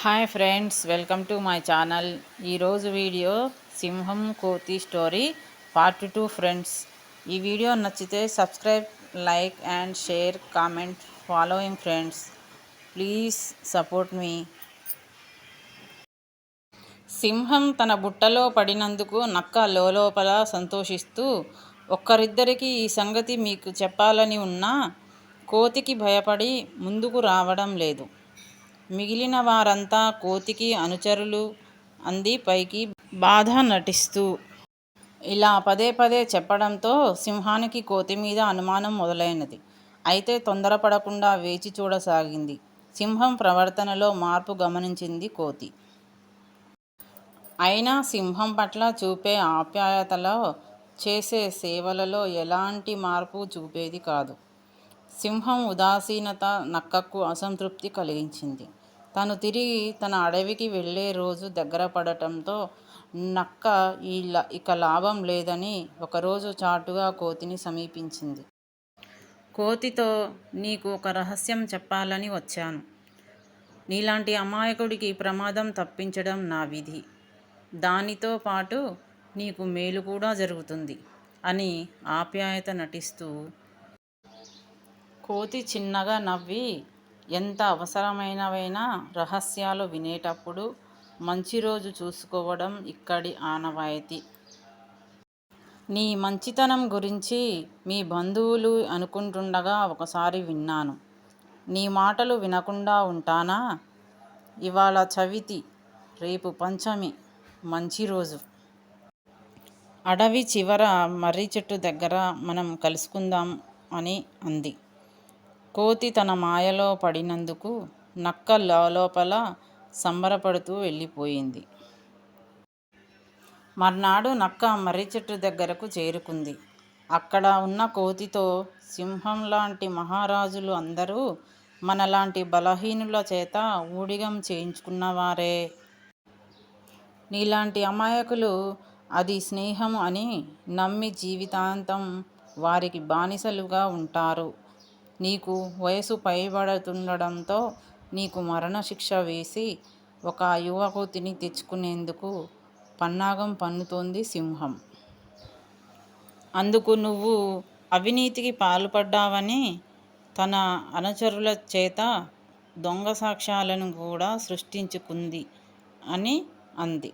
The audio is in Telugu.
Hi friends welcome to my channel ఈరోజు వీడియో సింహం కోతి స్టోరీ పార్ట్ టూ ఫ్రెండ్స్ ఈ వీడియో నచ్చితే subscribe like and share comment following friends please support మీ సింహం తన బుట్టలో పడినందుకు నక్క లోపల సంతోషిస్తూ ఒక్కరిద్దరికి ఈ సంగతి మీకు చెప్పాలని ఉన్నా కోతికి భయపడి ముందుకు రావడం లేదు. మిగిలిన వారంతా కోతికి అనుచరులు అంది పైకి బాధ నటిస్తూ. ఇలా పదే పదే చెప్పడంతో సింహానికి కోతి మీద అనుమానం మొదలైనది. అయితే తొందరపడకుండా వేచి చూడసాగింది. సింహం ప్రవర్తనలో మార్పు గమనించింది కోతి. అయినా సింహం పట్ల చూపే ఆప్యాయతలో చేసే సేవలలో ఎలాంటి మార్పు చూపేది కాదు. సింహం ఉదాసీనత నక్కకు అసంతృప్తి కలిగించింది. తను తిరిగి తన అడవికి వెళ్ళే రోజు దగ్గర పడటంతో నక్క ఈ ఇక లాభం లేదని ఒకరోజు చాటుగా కోతిని సమీపించింది. కోతితో నీకు ఒక రహస్యం చెప్పాలని వచ్చాను. నీలాంటి అమాయకుడికి ప్రమాదం తప్పించడం నా విధి. దానితో పాటు నీకు మేలు కూడా జరుగుతుంది అని ఆప్యాయత నటిస్తూ కోతి చిన్నగా నవ్వి ఎంత అవసరమైనవైనా రహస్యాలు వినేటప్పుడు మంచి రోజు చూసుకోవడం ఇక్కడి ఆనవాయితీ. నీ మంచితనం గురించి మీ బంధువులు అనుకుంటుండగా ఒకసారి విన్నాను. నీ మాటలు వినకుండా ఉంటానా? ఇవాళ చవితి రేపు పంచమి మంచి రోజు. అడవి చివర మర్రి చెట్టు దగ్గర మనం కలుసుకుందాం అని అంది. కోతి తన మాయలో పడినందుకు నక్క లోపల సంబరపడుతూ వెళ్ళిపోయింది. మర్నాడు నక్క మర్రి చెట్టు దగ్గరకు చేరుకుంది. అక్కడ ఉన్న కోతితో సింహం లాంటి మహారాజులు అందరూ మనలాంటి బలహీనుల చేత ఊడిగం చేయించుకున్నవారే. నీలాంటి అమాయకులు అది స్నేహం అని నమ్మి జీవితాంతం వారికి బానిసలుగా ఉంటారు. నీకు వయసు పైబడుతుండడంతో నీకు మరణశిక్ష వేసి ఒక యువకుతిని తెచ్చుకునేందుకు పన్నాగం పన్నుతోంది సింహం. అందుకు నువ్వు అవినీతికి పాల్పడ్డావని తన అనుచరుల చేత దొంగ సాక్ష్యాలను కూడా సృష్టించుకుంది అని అంది.